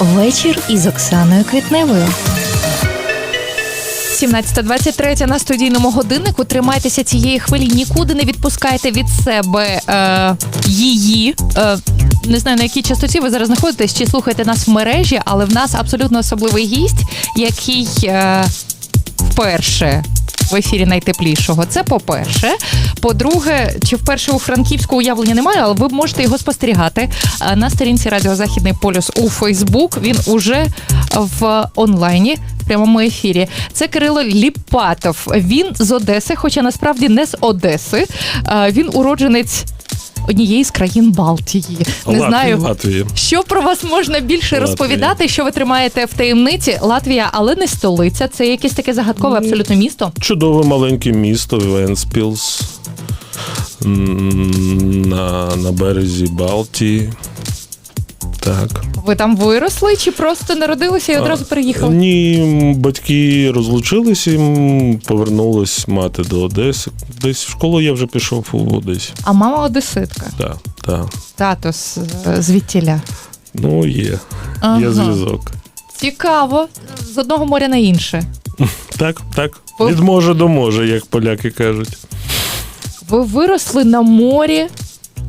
Вечір із Оксаною Квітневою. 17.23 на студійному годиннику. Тримайтеся цієї хвилі, нікуди не відпускайте від себе е, її. Е, не знаю на якій частоті ви зараз знаходитесь, чи слухаєте нас в мережі, але в нас абсолютно особливий гість, який е, вперше. В ефірі найтеплішого. Це по-перше. По-друге, чи вперше у Франківську уявлення немає, але ви можете його спостерігати е, на сторінці Радіо Західний полюс у Фейсбук. Він уже в онлайні. В прямому ефірі це Кирило Ліпатов. Він з Одеси, хоча насправді не з Одеси. Е, Він уродженець однієї з країн Балтії. Не знаю, Латвії. що про вас можна більше Латвії. розповідати, що ви тримаєте в таємниці? Латвія, але не столиця. Це якесь таке загадкове абсолютно місто. Чудове маленьке місто Венспілс на, на березі Балтії. Так. Ви там виросли чи просто народилися і одразу переїхали? Ні, батьки розлучилися, м, повернулась мати до Одеси. Десь в школу я вже пішов у Одесі. А мама одеситка. Так, так. Тато з, звідтіля. Ну, є. Ага. Є зв'язок. Цікаво. З одного моря на інше. Так, так. Від може до може, як поляки кажуть. Ви виросли на морі.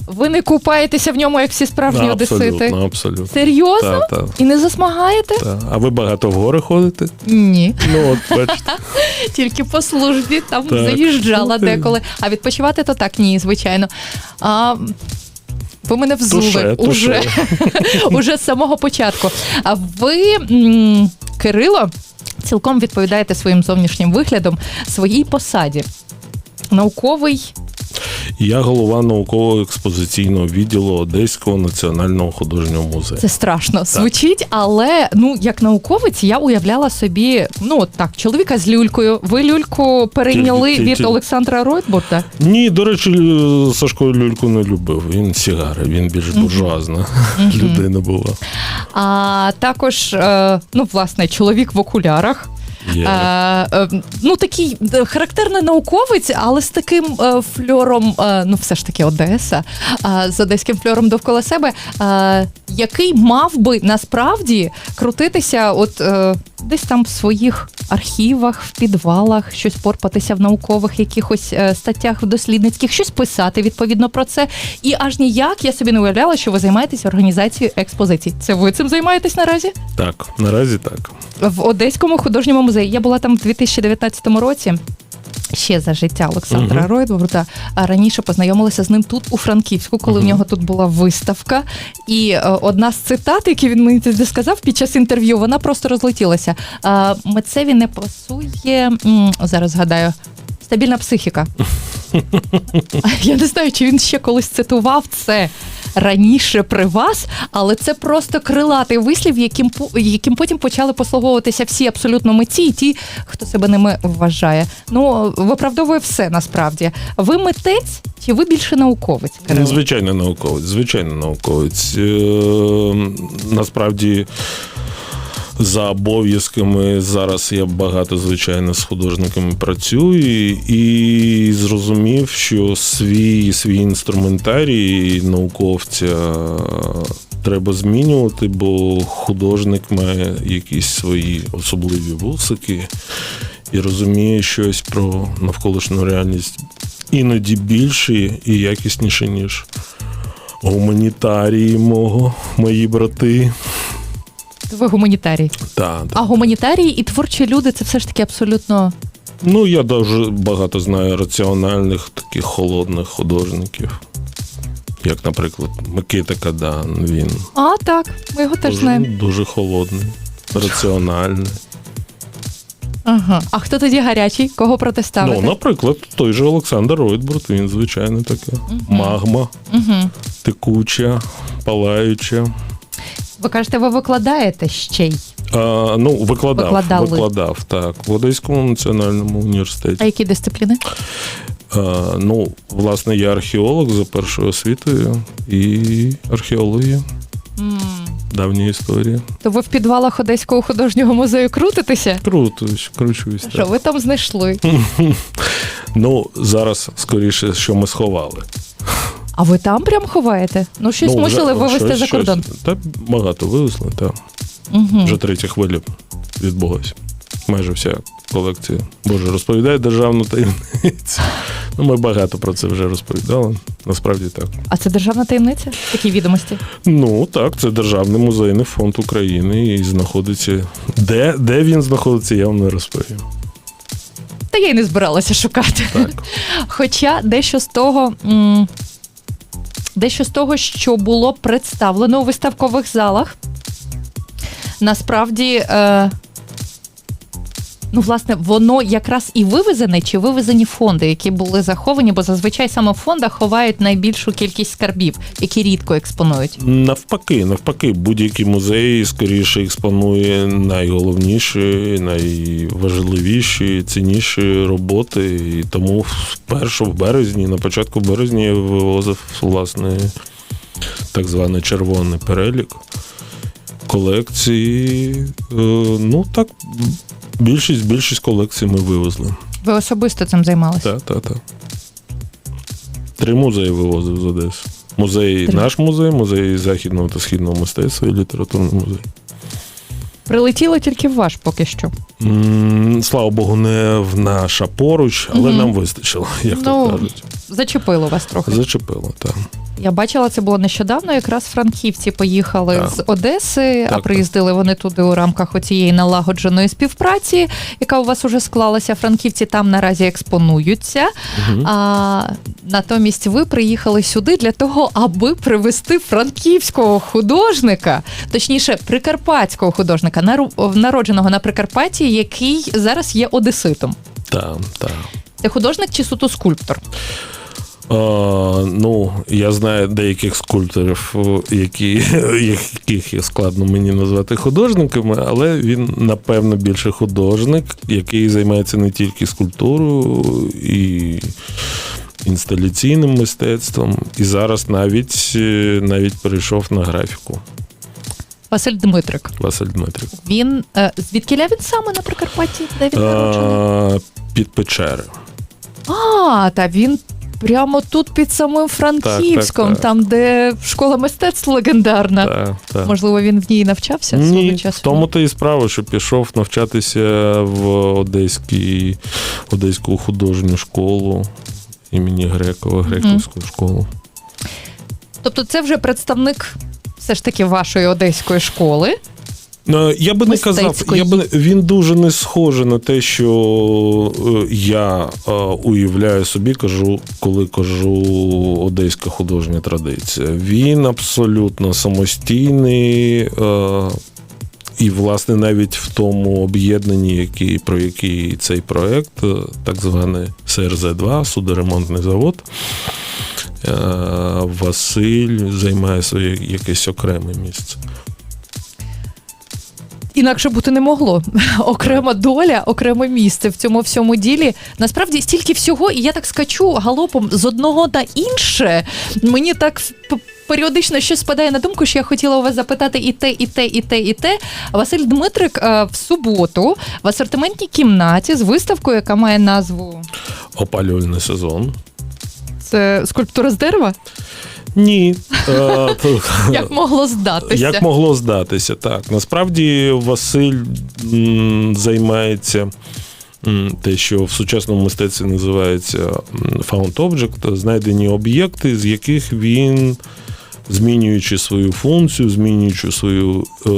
Ви не купаєтеся в ньому, як всі справжні одесити. абсолютно, абсолютно. Серйозно? Так, так. І не засмагаєте? Так. А ви багато в гори ходите? Ні. Ну, от бачите. Тільки по службі там Так. заїжджала Ну, деколи. А відпочивати то так, ні, звичайно. А, ви мене взули Туше, уже, уже з самого початку. А ви, м, Кирило, цілком відповідаєте своїм зовнішнім виглядом своїй посаді. Науковий Я голова науково-експозиційного відділу Одеського національного художнього музею. це страшно звучить, але ну як науковець я уявляла собі, ну от так, чоловіка з люлькою. Ви люльку перейняли Тільки- від тільки- Олександра Ройтбурта? Ні, до речі, Сашко Люльку не любив. Він сігари, він більш буржуазна людина була. А також, е, ну, власне, чоловік в окулярах. Е, е, ну, такий е, характерний науковець, але з таким е, фльором, ну, все ж таки Одеса, з одеським фльором довкола себе, який мав би насправді крутитися от десь там в своїх архівах, в підвалах, щось порпатися в наукових якихось е, статтях в дослідницьких, щось писати відповідно про це. І аж ніяк я собі не уявляла, що ви займаєтесь організацією експозицій. Це ви цим займаєтесь наразі? Так, наразі так. в Одеському художньому музеї. Я була там в 2019 році. Ще за життя Олександра Мгм. Ройдбурта. А раніше познайомилася з ним тут у Франківську, коли в нього тут була виставка. І е, одна з цитат, які він мені тоді сказав під час інтерв'ю, вона просто розлетілася. Е, митцеві не пасує. м, зараз згадаю. Стабільна психіка. Я не знаю, чи він ще колись цитував це раніше при вас, але це просто крилатий вислів, яким, яким потім почали послуговуватися всі абсолютно митці і ті, хто себе ними вважає. Ну, виправдовує все насправді. Ви митець чи ви більше науковець? Кирило? Ну, звичайно, науковець, звичайно, науковець. Е, насправді. За обов'язками зараз я багато, звичайно, з художниками працюю і зрозумів, що свій свій інструментарій науковця треба змінювати, бо художник має якісь свої особливі вусики і розуміє щось про навколишню реальність іноді більше і якісніше, ніж гуманітарії мого, мої брати. Ви гуманітарій. Та, А гуманітарії і творчі люди це все ж таки абсолютно. Ну, я дуже багато знаю раціональних, таких холодних художників. Як, наприклад, Микита Кадан, він А, так, ми його теж дуже, знаємо. дуже холодний, раціональний. Ага. А хто тоді гарячий? Кого протиставити? Ну, наприклад, той же Олександр Ройтбурт, він, звичайно, така магма, Угу. текуча, палаюча. Ви кажете, ви викладаєте ще й. А, ну, викладав, Викладали. викладав, так, в Одеському національному університеті. А які дисципліни? А, ну, власне, я археолог за першою освітою і археологія, м давня історія. То ви в підвалах Одеського художнього музею крутитеся? Крутусь, кручусь. Що Так. ви там знайшли? Ну, зараз скоріше, що ми сховали. А ви там прям ховаєте? Ну, щось ну, мусили вивезти щось- за кордон. щось. Та багато вивезли, так. Угу. Вже третя хвиля відбулася. Майже вся колекція. Боже, розповідає державну таємницю. Ну, ми багато про це вже розповідали. Насправді так. А це державна таємниця? Такі відомості? Ну так, це Державний музейний фонд України і знаходиться. Де, де він знаходиться, я вам не розповім. Та я й не збиралася шукати. Так. Хоча дещо з того. м, Дещо з того, що було представлено у виставкових залах, насправді, е, ну, власне, воно якраз і вивезене, чи вивезені фонди, які були заховані, бо зазвичай саме в фондах ховають найбільшу кількість скарбів, які рідко експонують. Навпаки, навпаки, будь-який музей скоріше експонує найголовніші, найважливіші, цінніші роботи. І тому вперше в березні, на початку березня вивозив власне так званий червоний перелік колекції. Е, Ну так, більшість, більшість колекцій ми вивезли. Ви особисто цим займалися? Так, так, так. Три музеї вивозив з Одеси. Музей, Три. наш музей, музей західного та східного мистецтва і літературний музей. Прилетіло тільки в ваш поки що. М, Слава Богу, не в наша поруч, але Мгм. нам вистачило, як Ну, то кажуть. Зачепило вас трохи. Зачепило, так. Я бачила, це було нещодавно. Якраз франківці поїхали Так. з Одеси, а Так, приїздили вони туди у рамках оцієї налагодженої співпраці, яка у вас уже склалася. Франківці там наразі експонуються. Мгм. А натомість ви приїхали сюди для того, аби привезти франківського художника, точніше, прикарпатського художника, народженого на Прикарпатті, який зараз є одеситом. Так, так. Це художник чи суто скульптор? А, ну, я знаю деяких скульпторів, які, яких є складно мені назвати художниками, але він, напевно, більше художник, який займається не тільки скульптурою і інсталяційним мистецтвом, і зараз навіть, е, навіть перейшов на графіку Василь Дмитрик. Василь Дмитрик. Він е, звідкиля він саме на Прикарпатті, де він народжений? А, під печери. А, та він прямо тут під самим Франківськом, Так, так, так. там, де школа мистецтв легендарна. Так, так. Можливо, він в ній навчався свого часу. в тому то і справа, що пішов навчатися в Одеській, Одеську художню школу імені Грекова, Грековську школу. Тобто, це вже представник все ж таки вашої одеської школи. Ну, Я би не казав, я би, він дуже не схожий на те, що е, я е, уявляю собі, кажу, коли кажу одеська художня традиція. Він абсолютно самостійний. е, І, власне, навіть в тому об'єднанні, який, про який цей проект, е, так званий СРЗ-2, судоремонтний завод, е, Василь займає своє якесь окреме місце. Інакше бути не могло. Окрема доля, окреме місце в цьому всьому ділі. Насправді стільки всього, і я так скачу галопом з одного на інше. Мені так періодично щось спадає на думку, що я хотіла у вас запитати і те, і те, і те, і те. Василь Дмитрик е, в суботу в асортиментній кімнаті з виставкою, яка має назву Опалювальний сезон. це скульптура з дерева. Ні. Е, Як могло здатися? Як могло здатися, так. Насправді Василь займається те, що в сучасному мистецтві називається found object, знайдені об'єкти, з яких він, змінюючи свою функцію, змінюючи свою е,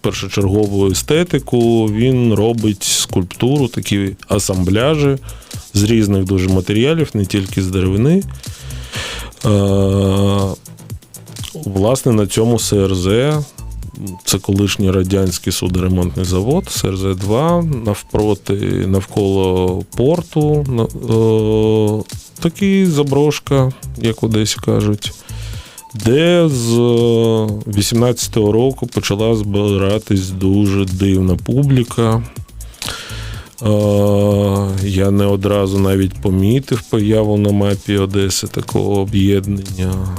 першочергову естетику, він робить скульптуру, такі асамбляжі з різних дуже матеріалів, не тільки з деревини. Е, Власне, на цьому СРЗ, це колишній радянський судоремонтний завод, СРЗ-2, навпроти, навколо порту. е, Такий заброшка, як в Одесі кажуть, де з 18-го року почала збиратись дуже дивна публіка. Я не одразу навіть помітив появу на мапі Одеси такого об'єднання.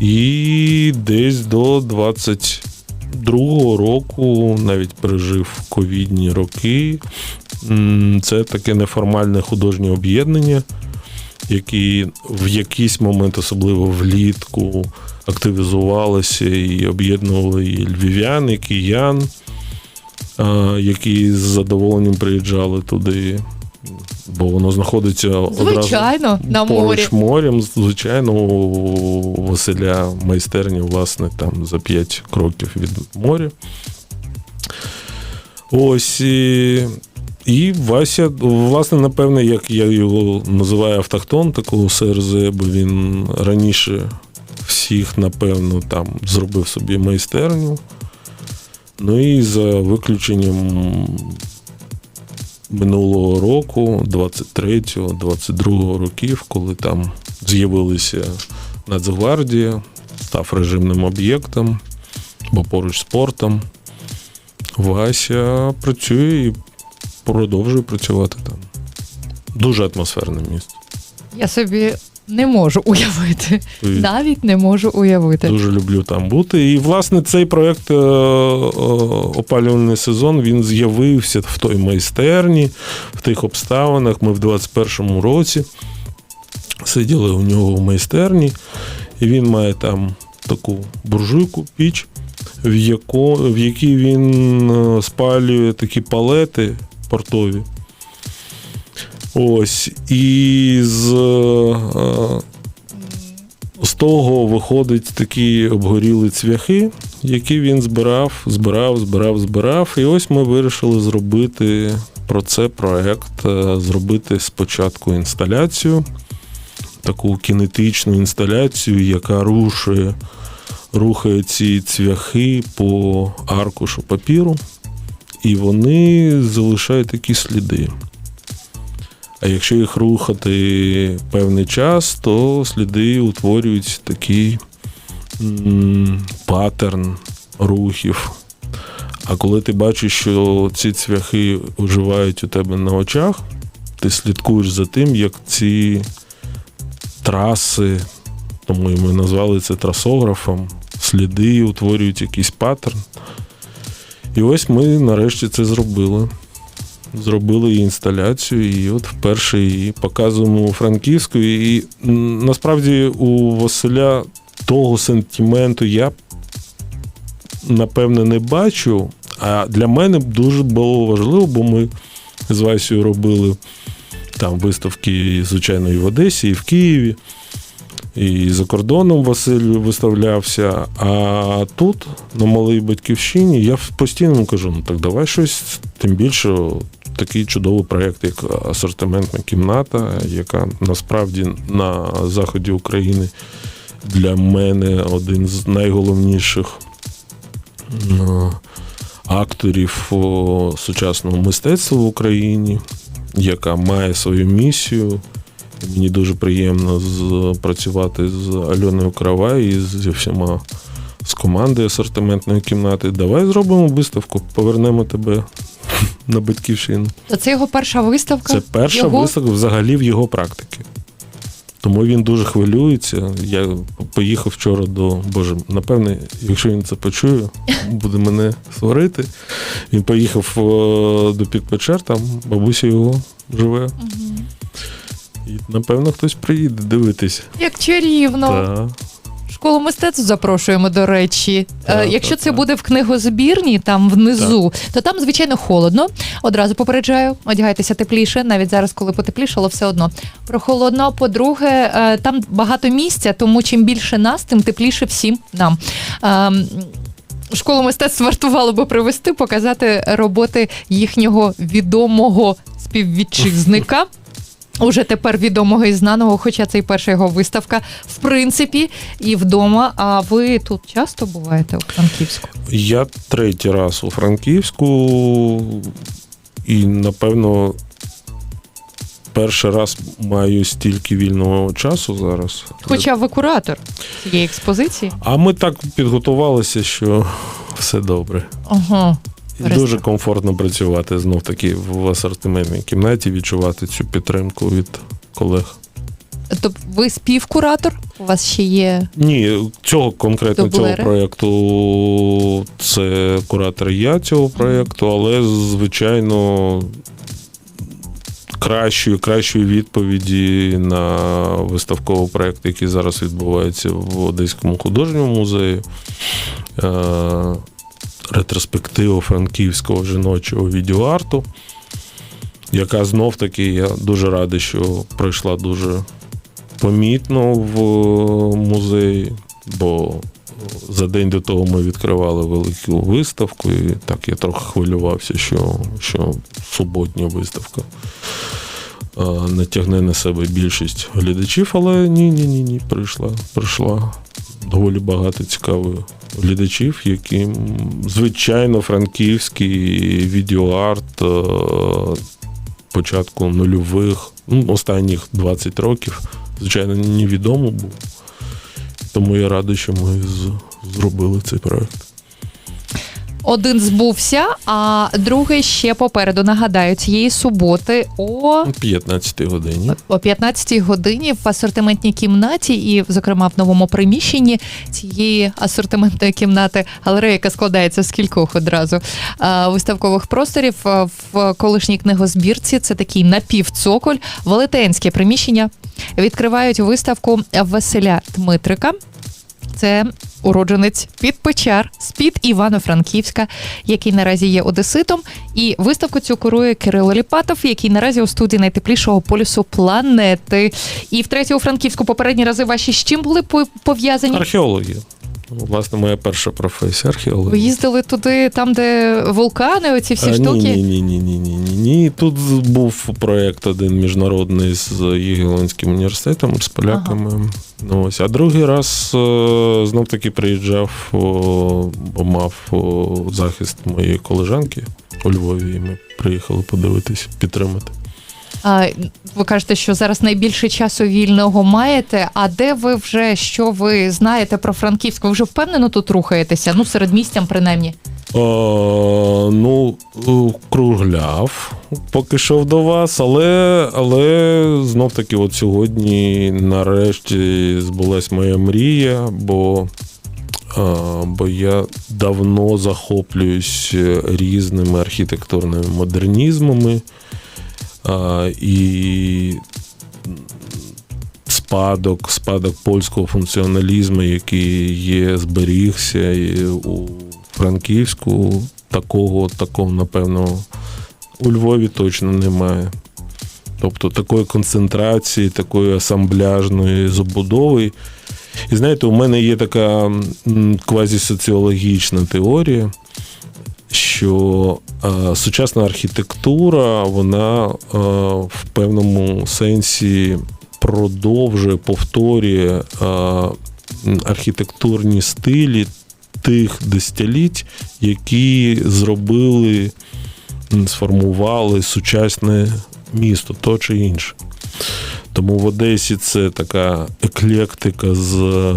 І десь до 22-го року, навіть пережив ковідні роки. Це таке неформальне художнє об'єднання, які в якийсь момент, особливо влітку, активізувалися і об'єднували і львів'ян, і киян, які з задоволенням приїжджали туди, бо воно знаходиться одразу Звичайно, на поруч морі. морем. Звичайно, у Василя майстерні, власне, там за 5 кроків від моря. Ось. І, і Вася, власне, напевне, як я його називаю автохтон, такого СРЗ, бо він раніше всіх, напевно, там зробив собі майстерню. Ну і за виключенням минулого року, 23-го, 22-го років, коли там з'явилися Нацгвардія, став режимним об'єктом, бо поруч спортом. Вася працює і продовжує працювати там. Дуже атмосферне місце. Я собі не можу уявити. І Навіть не можу уявити. Дуже люблю там бути. І, власне, цей проект е, е, опалювальний сезон він з'явився в той майстерні, в тих обставинах. Ми в 21-му році сиділи у нього в майстерні, і він має там таку буржуйку, піч, в, яко, в якій він е, спалює такі палети портові. Ось. І з. е, з того виходить такі обгоріли цвяхи, які він збирав, збирав, збирав, збирав. І ось ми вирішили зробити про це проект, е, зробити спочатку інсталяцію, таку кінетичну інсталяцію, яка рушує, рухає ці цвяхи по аркушу папіру, і вони залишають такі сліди. А якщо їх рухати певний час, то сліди утворюють такий м, паттерн рухів. А коли ти бачиш, що ці цвяхи оживають у тебе на очах, ти слідкуєш за тим, як ці траси, тому ми назвали це трасографом, сліди утворюють якийсь паттерн. І ось ми нарешті це зробили зробили її інсталяцію, і от вперше її показуємо у Франківську. І насправді у Василя того сентименту я напевне не бачу. А для мене дуже було важливо, бо ми з Васею робили там виставки, звичайно, і в Одесі, і в Києві. І за кордоном Василь виставлявся. А тут, на малій батьківщині, я постійно кажу: ну так давай щось, тим більше такий чудовий проєкт, як асортиментна кімната, яка насправді на заході України для мене один з найголовніших акторів сучасного мистецтва в Україні, яка має свою місію. Мені дуже приємно працювати з Альоною Каравай і зі всіма з команди асортиментної кімнати. Давай зробимо виставку, повернемо тебе на батьківщину. То це його перша виставка. Це перша його? виставка взагалі в його практики. Тому він дуже хвилюється. Я поїхав вчора до Боже, напевне, якщо він це почує, буде мене сварити. Він поїхав е, до Підпечер, там бабуся його живе. Мгм. І напевно хтось приїде дивитись. Як чарівно. Так. Школу мистецтв запрошуємо, до речі. Так, Е, Якщо так, це так. буде в книгозбірні, там внизу, то там, звичайно, холодно. Одразу попереджаю, одягайтеся тепліше, навіть зараз, коли потеплішало, все одно. Прохолодно. По-друге, е, там багато місця, тому чим більше нас, тим тепліше всім нам. Ем, Школу мистецтв вартувало би привести, показати роботи їхнього відомого співвітчизника. Уже тепер відомого і знаного, хоча це і перша його виставка, в принципі, і вдома. А ви тут часто буваєте у Франківську? Я третій раз у Франківську, і напевно. Перший раз маю стільки вільного часу зараз. Хоча ви куратор цієї експозиції. А ми так підготувалися, що все добре. Ага. Дуже комфортно працювати знов таки в асортиментній кімнаті, відчувати цю підтримку від колег. Тобто ви співкуратор? У вас ще є. Ні, цього конкретно цього проєкту це куратор я цього проєкту, але звичайно кращої, кращої відповіді на виставковий проєкт, який зараз відбувається в Одеському художньому музеї. Е, Ретроспектива франківського жіночого відеоарту, яка знов таки я дуже радий, що пройшла дуже помітно в музеї, бо за день до того ми відкривали велику виставку, і так я трохи хвилювався, що, що суботня виставка е, натягне на себе більшість глядачів, але ні, ні, прийшла, прийшла доволі багато цікавих глядачів, яким, звичайно, франківський відеоарт е, початку нульових, ну, останніх 20 років, звичайно, невідомо був. Тому я радий, що ми зробили цей проект. Один збувся, а другий ще попереду. Нагадаю, цієї суботи о, О 15 годині. о 15 годині в асортиментній кімнаті, і, зокрема, в новому приміщенні цієї асортиментної кімнати галерея, яка складається з кількох одразу виставкових просторів в колишній книгозбірці. Це такий напівцоколь, велетенське приміщення. Відкривають виставку Василя Дмитрика. Це уродженець під Печар з-під Івано-Франківська, який наразі є одеситом. І виставку цю курує Кирило Ліпатов, який наразі у студії найтеплішого полюсу планети. І втретє у Франківську попередні рази ваші з чим були по- пов'язані? Археологи. Власне, моя перша професія археолог. Ви їздили туди, там, де вулкани, оці всі А, штуки. Ні, ні, ні, ні, ні, ні, ні. Тут був проєкт один міжнародний з Єгелонським університетом, з поляками. Ну, ось. А другий раз е, знов таки приїжджав, бо мав захист моєї колежанки у Львові, і ми приїхали подивитись, підтримати. Ви кажете, що зараз найбільше часу вільного маєте. А де ви вже що ви знаєте про Франківську? Ви вже впевнено тут рухаєтеся? Ну, серед містям, принаймні. Е, ну, кругляв, поки йшов до вас, але, але знов таки, от сьогодні, нарешті, збулась моя мрія, бо, бо я давно захоплююсь різними архітектурними модернізмами. І спадок, спадок польського функціоналізму, який є, зберігся у Франківську. Такого, такого, напевно, у Львові точно немає. Тобто такої концентрації, такої асамбляжної забудови. І знаєте, у мене є така квазісоціологічна теорія, що е, сучасна архітектура, вона е, в певному сенсі продовжує, повторює е, архітектурні стилі тих десятиліть, які зробили, сформували сучасне місто, то чи інше. Тому в Одесі це така еклектика з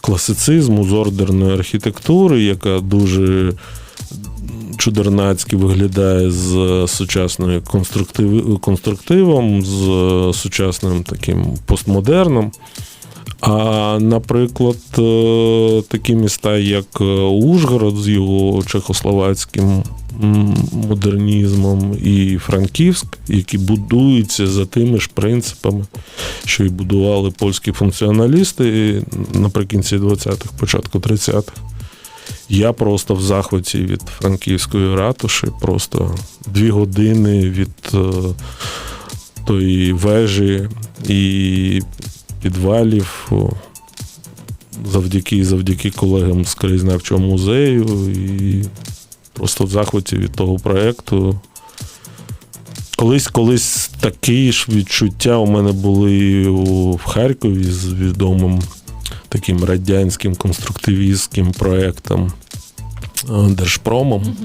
класицизму, з ордерної архітектури, яка дуже чудернацьки виглядає з сучасною конструктив... конструктивом, з сучасним таким постмодерном. А, наприклад, е, такі міста, як е, Ужгород з його чехословацьким модернізмом і Франківськ, які будуються за тими ж принципами, що й будували польські функціоналісти наприкінці 20-х, початку 30-х. Я просто в захваті від франківської ратуші, просто дві години від е, тої вежі і підвалів. Завдяки завдяки колегам з краєзнавчого музею і просто в захваті від того проєкту. Колись, колись такі ж відчуття у мене були в Харкові з відомим таким радянським конструктивістським проєктом Держпромом.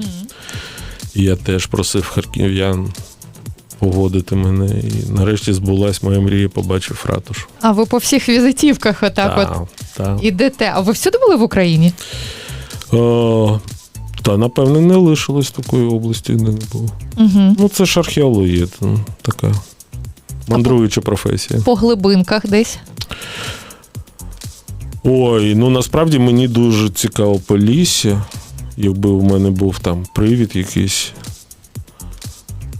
І я теж просив харків'ян погодити мене. І нарешті збулась моя мрія, побачив ратушу. А ви по всіх візитівках отак от та. ідете. А ви всюди були в Україні? Е, та, напевне, не лишилось такої області, де не було. Угу. Ну, це ж археологія, це така мандруюча професія. По глибинках десь. Ой, ну насправді мені дуже цікаво Полісся. Якби в мене був там привід якийсь,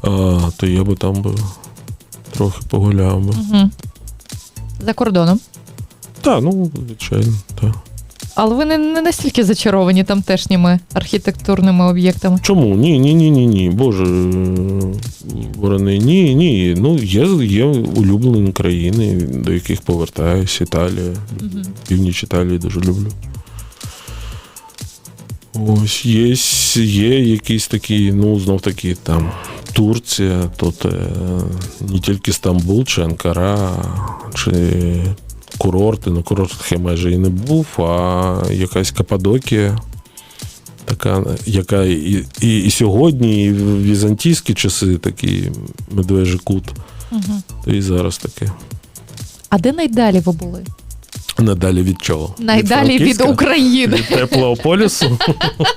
а, то я би там би трохи погуляв би. Угу. За кордоном. Так, ну, звичайно, так. Але ви не, не настільки зачаровані тамтешніми архітектурними об'єктами. Чому? Ні, ні, ні, ні, ні. Боже, ворони, ні, ні. Ну, є, є улюблені країни, до яких повертаюся. Італія. Угу. Північ Італії дуже люблю. Ось є, є якісь такі, ну, знов таки, там Турція, то те, не тільки Стамбул, чи Анкара, чи курорти. Ну, курортах я майже і не був, а якась Каппадокія, така, яка і, і, і сьогодні, і в візантійські часи такий медвежий кут, Угу. і зараз таке. А де найдалі ви були? Надалі від чого? Найдалі від Франківська? України. Від теплого полюсу.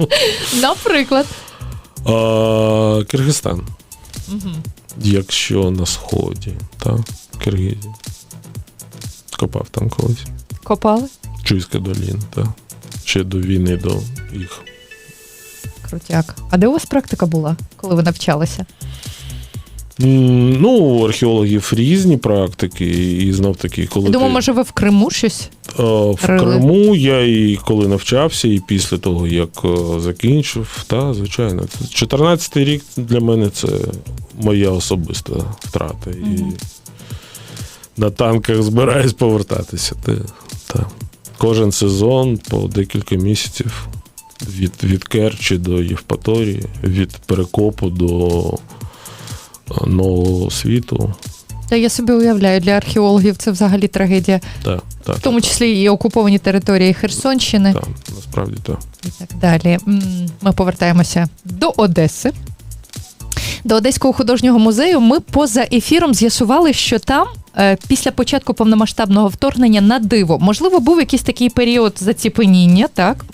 Наприклад. А, Киргизстан. Угу. Якщо на сході, так, Киргизія. Копав там колись. Копали? Чуйська доліна, так. Ще до війни, до їх. Крутяк. А де у вас практика була, коли ви навчалися? Ну, у археологів різні практики, і знов таки, коли. Я думаю, ти- може, ви в Криму щось? Е, В Рили. Криму я і коли навчався, і після того, як е, закінчив, та, звичайно. 14-й рік для мене це моя особиста втрата. І на танках збираюсь повертатися. Та, та. Кожен сезон по декілька місяців від, від Керчі до Євпаторії, від перекопу до нового світу. Та я собі уявляю, для археологів це взагалі трагедія, Так, так, в тому числі і окуповані території Херсонщини так, насправді так. і так далі. Ми повертаємося до Одеси. До Одеського художнього музею ми поза ефіром з'ясували, що там е, після початку повномасштабного вторгнення на диво, можливо, був якийсь такий період заціпеніння, так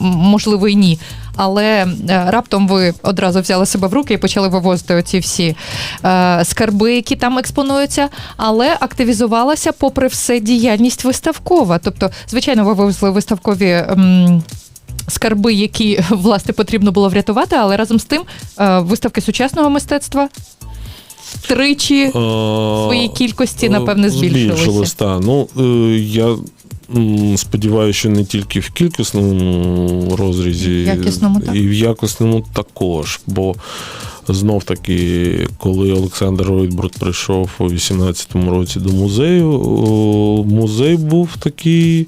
можливо, і ні. Але е, раптом ви одразу взяли себе в руки і почали вивозити оці всі е, скарби, які там експонуються, але активізувалася, попри все, діяльність виставкова. Тобто, звичайно, ви вивезли виставкові. Скарби, які власне потрібно було врятувати, але разом з тим е, виставки сучасного мистецтва втричі своїй кількості, напевне, збільшилися. Збільшилось. Ну, я сподіваюся, що не тільки в кількісному розрізі, якісному, так. і в якісному також. Бо знов таки, коли Олександр Ройтбурт прийшов у 18-му році до музею, музей був такий.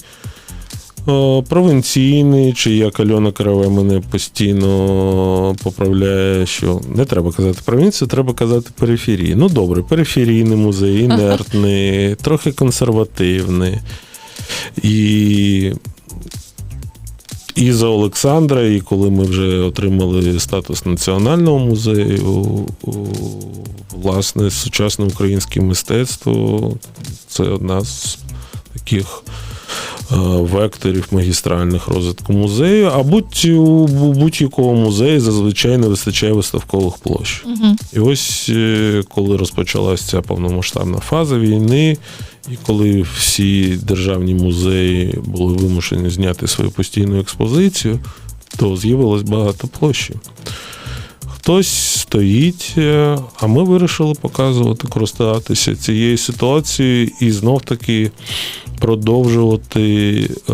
о, Провінційний, чи як Альона Караве мене постійно поправляє, що не треба казати провінція, треба казати периферії. Ну добре, периферійний музей, інертний, трохи консервативний. І, і за Олександра, і коли ми вже отримали статус національного музею, власне, сучасне українське мистецтво це одна з таких е, векторів магістральних розвитку музею, а будь у будь-якого музею зазвичай не вистачає виставкових площ. Угу. І ось е, коли розпочалася ця повномасштабна фаза війни, і коли всі державні музеї були вимушені зняти свою постійну експозицію, то з'явилось багато площі. Хтось стоїть, е, а ми вирішили показувати, користуватися цією ситуацією і знов таки продовжувати е,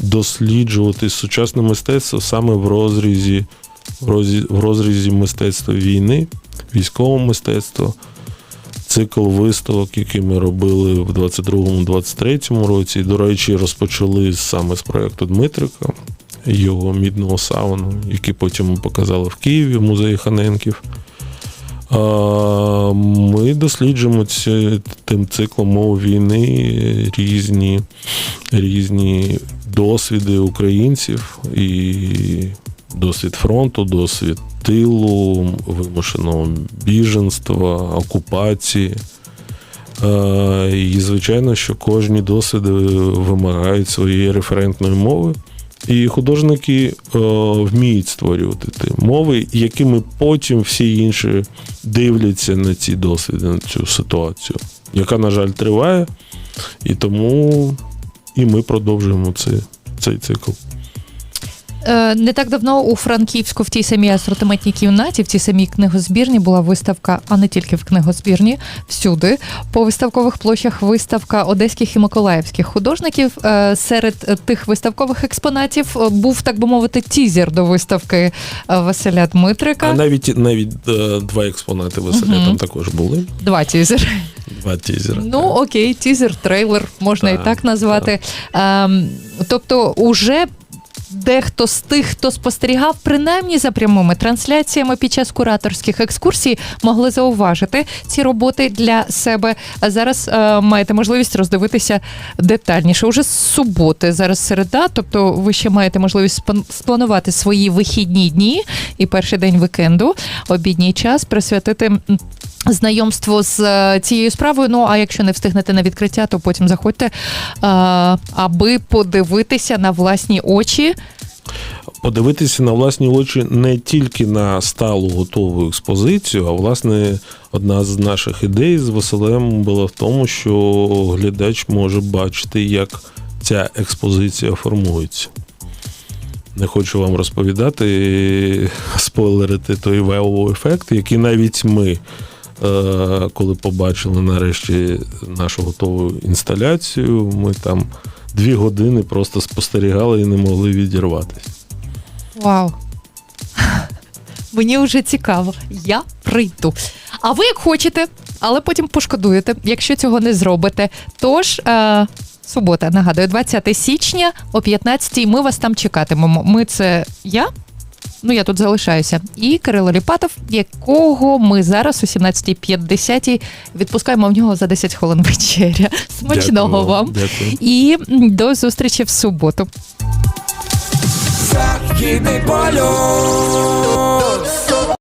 досліджувати сучасне мистецтво саме в розрізі, в розрізі мистецтва війни, військового мистецтва. Цикл виставок, який ми робили в 22-23 році. До речі, розпочали саме з проєкту Дмитрика, його мідного сауну, який потім ми показали в Києві в музеї Ханенків. Ми досліджуємо тим циклом мови війни різні, різні досвіди українців і досвід фронту, досвід тилу, вимушеного біженства, окупації. Е, І, звичайно, що кожні досвіди вимагають своєї референтної мови. І художники е, вміють створювати ті мови, якими потім всі інші дивляться на ці досвіди, на цю ситуацію, яка, на жаль, триває. І тому і ми продовжуємо цей, цей цикл. Е, не так давно у Франківську в тій самій асортиментній кімнаті, в тій самій книгозбірні була виставка, а не тільки в книгозбірні, всюди. По виставкових площах виставка одеських і миколаївських художників. Е, Серед тих виставкових експонатів е, був, так би мовити, тізер до виставки Василя Дмитрика. А навіть навіть два експонати веселя Мгм. там також були. Два тізери. Два тізери. Ну окей, тізер, трейлер, можна Так, і так назвати. Ем, тобто, уже. Дехто з тих, хто спостерігав принаймні за прямими трансляціями під час кураторських екскурсій, могли зауважити ці роботи для себе. А зараз е, маєте можливість роздивитися детальніше. Уже з суботи, зараз середа, тобто ви ще маєте можливість спланувати свої вихідні дні і перший день вікенду, обідній час присвятити м, знайомству з е, цією справою. Ну а якщо не встигнете на відкриття, то потім заходьте, е, аби подивитися на власні очі. Подивитися на власні очі не тільки на сталу готову експозицію, а власне одна з наших ідей з Василем була в тому, що глядач може бачити, як ця експозиція формується. Не хочу вам розповідати, спойлерити той вау-ефект, який навіть ми, е, коли побачили нарешті нашу готову інсталяцію, ми там дві години просто спостерігали і не могли відірватися. Вау. Мені вже цікаво. Я прийду. А ви як хочете, але потім пошкодуєте, якщо цього не зробите. Тож. Е- Субота, нагадую, 20 січня о 15-й. Ми вас там чекатимемо. Ми це я. Ну, я тут залишаюся. І Кирило Ліпатов, якого ми зараз о 17.50 відпускаємо в нього за 10 хвилин вечеря. Смачного Дякую вам. Дякую. І до зустрічі в суботу. Західний полюс